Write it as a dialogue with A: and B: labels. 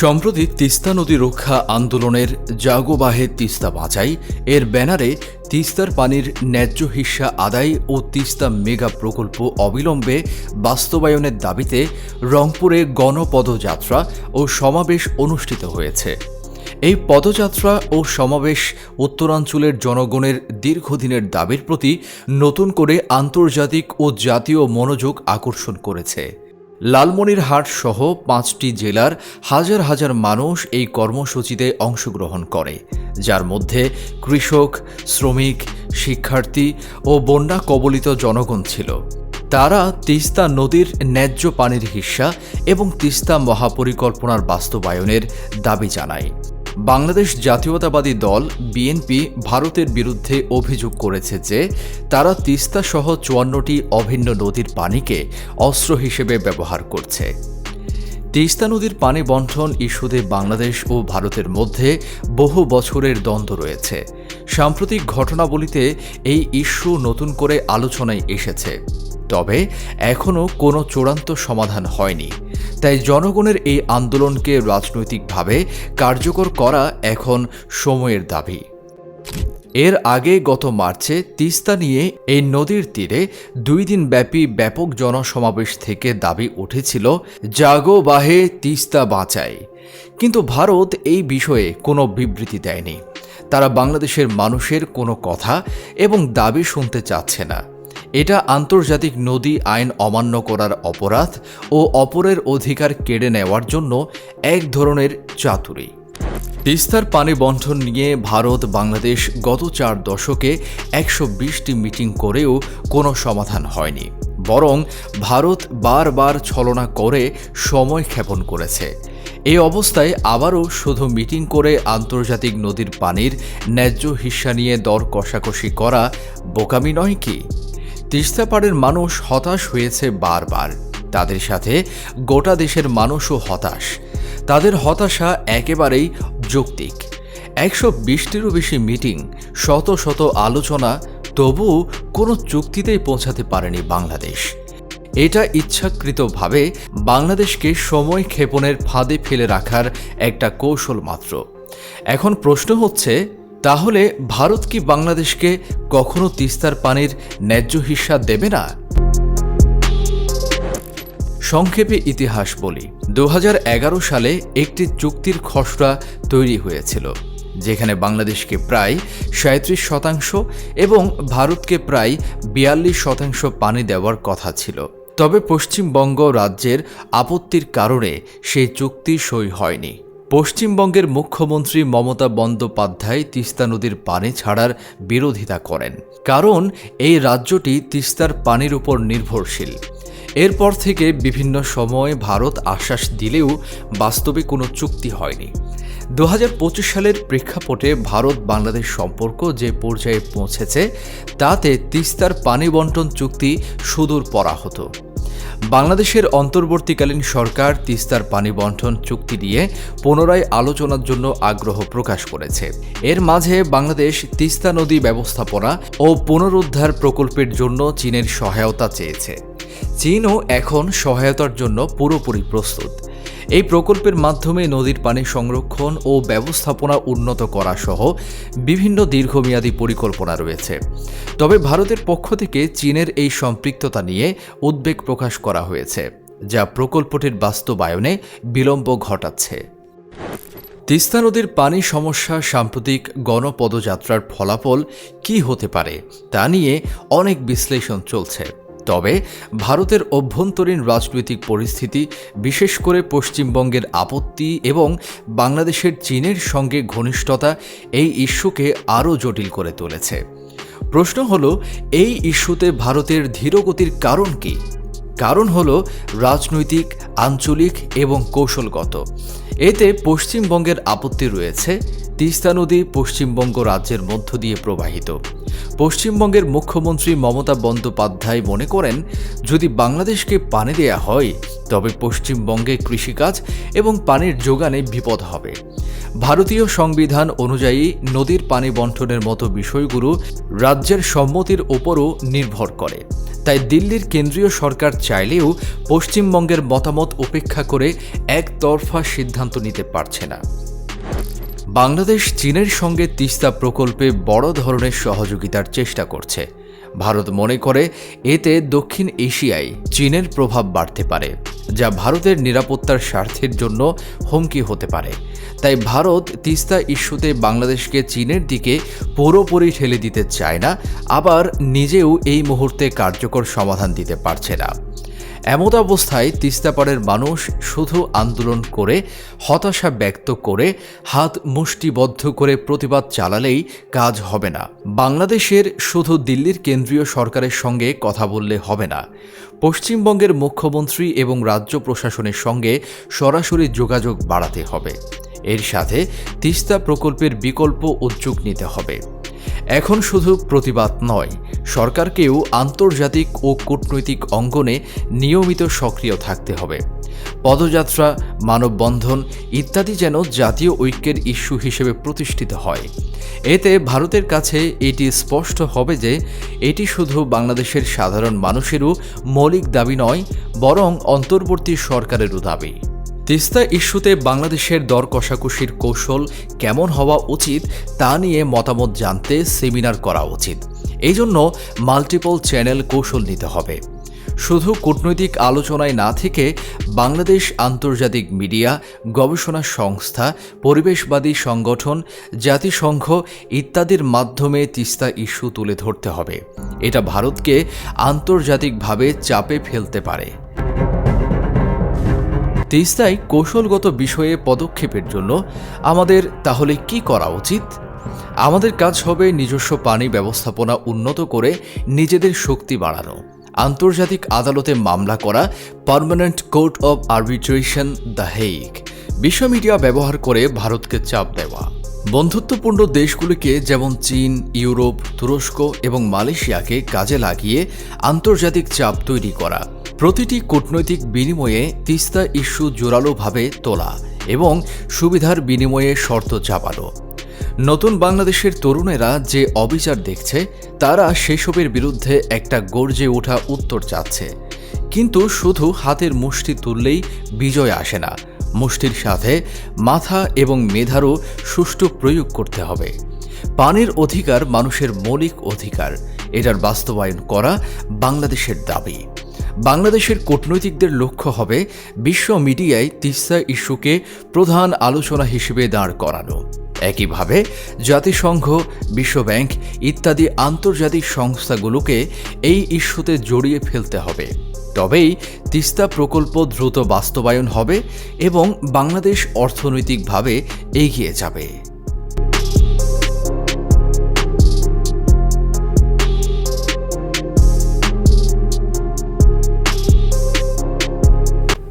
A: সম্প্রতি তিস্তা নদী রক্ষা আন্দোলনের জাগোবাহে তিস্তা বাঁচাই, এর ব্যানারে তিস্তার পানির ন্যায্য হিস্সা আদায় ও তিস্তা মেগা প্রকল্প অবিলম্বে বাস্তবায়নের দাবিতে রংপুরে গণপদযাত্রা ও সমাবেশ অনুষ্ঠিত হয়েছে। এই পদযাত্রা ও সমাবেশ উত্তরাঞ্চলের জনগণের দীর্ঘদিনের দাবির প্রতি নতুন করে আন্তর্জাতিক ও জাতীয় মনোযোগ আকর্ষণ করেছে। লালমনিরহাট সহ পাঁচটি জেলার হাজার হাজার মানুষ এই কর্মসূচিতে অংশগ্রহণ করে, যার মধ্যে কৃষক, শ্রমিক, শিক্ষার্থী ও বন্যা কবলিত জনগণ ছিল। তারা তিস্তা নদীর ন্যায্য পানির হিস্যা এবং তিস্তা মহাপরিকল্পনার বাস্তবায়নের দাবি জানায়। বাংলাদেশ জাতীয়তাবাদী দল বিএনপি ভারতের বিরুদ্ধে অভিযোগ করেছে যে, তারা তিস্তা সহ চুয়ান্নটি অভিন্ন নদীর পানিকে অস্ত্র হিসেবে ব্যবহার করছে। তিস্তা নদীর পানি বন্টন ইস্যুতে বাংলাদেশ ও ভারতের মধ্যে বহু বছরের দ্বন্দ্ব রয়েছে। সাম্প্রতিক ঘটনাবলিতে এই ইস্যু নতুন করে আলোচনায় এসেছে। তবে এখনও কোনো চূড়ান্ত সমাধান হয়নি। তাই জনগণের এই আন্দোলনকে রাজনৈতিকভাবে কার্যকর করা এখন সময়ের দাবি। এর আগে গত মার্চে তিস্তা নিয়ে এই নদীর তীরে দুই দিন ব্যাপী ব্যাপক জনসমাবেশ থেকে দাবি উঠেছিল, জাগো বাহে তিস্তা বাঁচাই। কিন্তু ভারত এই বিষয়ে কোনো বিবৃতি দেয়নি। তারা বাংলাদেশের মানুষের কোনো কথা এবং দাবি শুনতে চাচ্ছে না। এটা আন্তর্জাতিক নদী আইন অমান্য করার অপরাধ ও অপরের অধিকার কেড়ে নেওয়ার জন্য এক ধরনের চাতুরি। তিস্তার পানি বন্টন নিয়ে ভারত, বাংলাদেশ গত চার দশকে একশো বিশটি মিটিং করেও কোনো সমাধান হয়নি। বরং ভারত বারবার ছলনা করে সময় ক্ষেপণ করেছে। এই অবস্থায় আবারও শুধু মিটিং করে আন্তর্জাতিক নদীর পানির ন্যায্য হিস্সা নিয়ে দর কষাকষি করা বোকামি নয় কি? তিস্তাপাড়ের মানুষ হতাশ হয়েছে বারবার। তাদের সাথে গোটা দেশের মানুষও হতাশ। তাদের হতাশা একেবারেই যৌক্তিক। একশো বিশটিরও বেশি মিটিং, শত শত আলোচনা, তবুও কোনো চুক্তিতেই পৌঁছাতে পারেনি বাংলাদেশ। এটা ইচ্ছাকৃতভাবে বাংলাদেশকে সময় ক্ষেপণের ফাঁদে ফেলে রাখার একটা কৌশল মাত্র। এখন প্রশ্ন হচ্ছে তাহলে ভারত কি বাংলাদেশকে কখনো তিস্তার পানির ন্যায্য হিস্সা দেবে না? সংক্ষেপে ইতিহাস বলি। দু হাজার এগারো সালে একটি চুক্তির খসড়া তৈরি হয়েছিল, যেখানে বাংলাদেশকে প্রায় সাঁত্রিশ শতাংশ এবং ভারতকে প্রায় বিয়াল্লিশ শতাংশ পানি দেওয়ার কথা ছিল। তবে পশ্চিমবঙ্গ রাজ্যের আপত্তির কারণে সেই চুক্তি সই হয়নি। পশ্চিমবঙ্গের মুখ্যমন্ত্রী মমতা বন্দ্যোপাধ্যায় তিস্তা নদীর পানি ছাড়ার বিরোধিতা করেন। কারণ এই রাজ্যটি তিস্তার পানির উপর নির্ভরশীল। এরপর থেকে বিভিন্ন সময়ে ভারত আশ্বাস দিলেও বাস্তবে কোনো চুক্তি হয়নি। দু হাজার পঁচিশ সালের প্রেক্ষাপটে ভারত বাংলাদেশ সম্পর্ক যে পর্যায়ে পৌঁছেছে, তাতে তিস্তার পানি বন্টন চুক্তি সুদূর পরা হতো বাংলাদেশের অন্তর্বর্তীকালীন সরকার তিস্তার পানি বন্টন চুক্তি নিয়ে পুনরায় আলোচনার জন্য আগ্রহ প্রকাশ করেছে। এর মাঝে বাংলাদেশ তিস্তা নদী ব্যবস্থাপনা ও পুনরুদ্ধার প্রকল্পের জন্য চীনের সহায়তা চেয়েছে। চীনও এখন সহায়তার জন্য পুরোপুরি প্রস্তুত। এই প্রকল্পের মাধ্যমে নদীর পানি সংরক্ষণ ও ব্যবস্থাপনা উন্নত করা সহ বিভিন্ন দীর্ঘমেয়াদী পরিকল্পনা রয়েছে। তবে ভারতের পক্ষ থেকে চীনের এই সম্পৃক্ততা নিয়ে উদ্বেগ প্রকাশ করা হয়েছে, যা প্রকল্পটির বাস্তবায়নে বিলম্ব ঘটাচ্ছে। তিস্তা নদীর পানি সমস্যা সাম্প্রতিক গণপদযাত্রার ফলাফল কি হতে পারে তা নিয়ে অনেক বিশ্লেষণ চলছে। তবে ভারতের অভ্যন্তরীণ রাজনৈতিক পরিস্থিতি, বিশেষ করে পশ্চিমবঙ্গের আপত্তি এবং বাংলাদেশের চীনের সঙ্গে ঘনিষ্ঠতা, এই ইস্যুকে আরও জটিল করে তুলেছে। প্রশ্ন হল, এই ইস্যুতে ভারতের ধীরগতির কারণ কী? কারণ হল রাজনৈতিক, আঞ্চলিক এবং কৌশলগত। এতে পশ্চিমবঙ্গের আপত্তি রয়েছে, তিস্তা নদী পশ্চিমবঙ্গ রাজ্যের মধ্য দিয়ে প্রবাহিত। পশ্চিমবঙ্গের মুখ্যমন্ত্রী মমতা বন্দ্যোপাধ্যায় মনে করেন, যদি বাংলাদেশকে পানি দেয়া হয়, তবে পশ্চিমবঙ্গে কৃষিকাজ এবং পানির যোগানে বিপদ হবে। ভারতীয় সংবিধান অনুযায়ী নদীর পানি বন্টনের মতো বিষয়গুলো রাজ্যের সম্মতির ওপরও নির্ভর করে। তাই দিল্লির কেন্দ্রীয় সরকার চাইলেও পশ্চিমবঙ্গের মতামত উপেক্ষা করে একতরফা সিদ্ধান্ত নিতে পারছে না। বাংলাদেশ চীনের সঙ্গে তিস্তা প্রকল্পে বড় ধরনের সহযোগিতার চেষ্টা করছে। ভারত মনে করে এতে দক্ষিণ এশিয়ায় চীনের প্রভাব বাড়তে পারে, যা ভারতের নিরাপত্তার স্বার্থের জন্য হুমকি হতে পারে। তাই ভারত তিস্তা ইস্যুতে বাংলাদেশকে চীনের দিকে পুরোপুরি ঠেলে দিতে চায় না, আবার নিজেও এই মুহূর্তে কার্যকর সমাধান দিতে পারছে না। এমত অবস্থায় তিস্তাপাড়ের মানুষ শুধু আন্দোলন করে, হতাশা ব্যক্ত করে, হাত মুষ্টিবদ্ধ করে প্রতিবাদ চালালেই কাজ হবে না। বাংলাদেশের শুধু দিল্লির কেন্দ্রীয় সরকারের সঙ্গে কথা বললে হবে না। পশ্চিমবঙ্গের মুখ্যমন্ত্রী এবং রাজ্য প্রশাসনের সঙ্গে সরাসরি যোগাযোগ বাড়াতে হবে। এর সাথে তিস্তা প্রকল্পের বিকল্প উদ্যোগ নিতে হবে। এখন শুধু প্রতিবাদ নয় সরকারকেও আন্তর্জাতিক ও কূটনৈতিক অঙ্গনে নিয়মিত সক্রিয় থাকতে হবে। পদযাত্রা, মানববন্ধন ইত্যাদি যেন জাতীয় ঐক্যের ইস্যু হিসেবে প্রতিষ্ঠিত হয়। এতে ভারতের কাছে এটি স্পষ্ট হবে যে এটি শুধু বাংলাদেশের সাধারণ মানুষেরও মৌলিক দাবি নয়, বরং অন্তর্বর্তী সরকারেরও দাবি। তিস্তা ইস্যুতে বাংলাদেশের দর কষাকষির কৌশল কেমন হওয়া উচিত তা নিয়ে মতামত জানতে সেমিনার করা উচিত। এই জন্য মাল্টিপল চ্যানেল কৌশল নিতে হবে। শুধু কূটনৈতিক আলোচনায় না থেকে বাংলাদেশ আন্তর্জাতিক মিডিয়া, গবেষণা সংস্থা, পরিবেশবাদী সংগঠন, জাতিসংঘ ইত্যাদির মাধ্যমে তিস্তা ইস্যু তুলে ধরতে হবে। এটা ভারতকে আন্তর্জাতিকভাবে চাপে ফেলতে পারে। তিস্তায় কৌশলগত বিষয়ে পদক্ষেপের জন্য আমাদের তাহলে কি করা উচিত? আমাদের কাজ হবে নিজস্ব পানি ব্যবস্থাপনা উন্নত করে নিজেদের শক্তি বাড়ানো, আন্তর্জাতিক আদালতে মামলা করা, permanent court of arbitration the Hague বিশ্ব মিডিয়া ব্যবহার করে ভারতকে চাপ দেওয়া। বন্ধুত্বপূর্ণ দেশগুলিকে যেমন চীন, ইউরোপ, তুরস্ক এবং মালয়েশিয়াকে কাজে লাগিয়ে আন্তর্জাতিক চাপ তৈরি করা প্রতিটি কূটনৈতিক বিনিময়ে তিস্তা ইস্যু জোরালোভাবে তোলা এবং সুবিধার বিনিময়ে শর্ত চাপানো। নতুন বাংলাদেশের তরুণেরা যে অবিচার দেখছে, তারা সেসবের বিরুদ্ধে একটা গর্জে ওঠা উত্তর চাচ্ছে। কিন্তু শুধু হাতের মুষ্টি তুললেই বিজয় আসে না। মুষ্টির সাথে মাথা এবং মেধারও সুষ্ঠু প্রয়োগ করতে হবে। পানির অধিকার মানুষের মৌলিক অধিকার। এটার বাস্তবায়ন করা বাংলাদেশের দাবি। বাংলাদেশের কূটনৈতিকদের লক্ষ্য হবে বিশ্ব মিডিয়ায় তিস্তা ইস্যুকে প্রধান আলোচনা হিসেবে দাঁড় করানো। একইভাবে জাতিসংঘ, বিশ্বব্যাংক ইত্যাদি আন্তর্জাতিক সংস্থাগুলোকে এই ইস্যুতে জড়িয়ে ফেলতে হবে। তবেই তিস্তা প্রকল্প দ্রুত বাস্তবায়ন হবে এবং বাংলাদেশ অর্থনৈতিকভাবে এগিয়ে যাবে।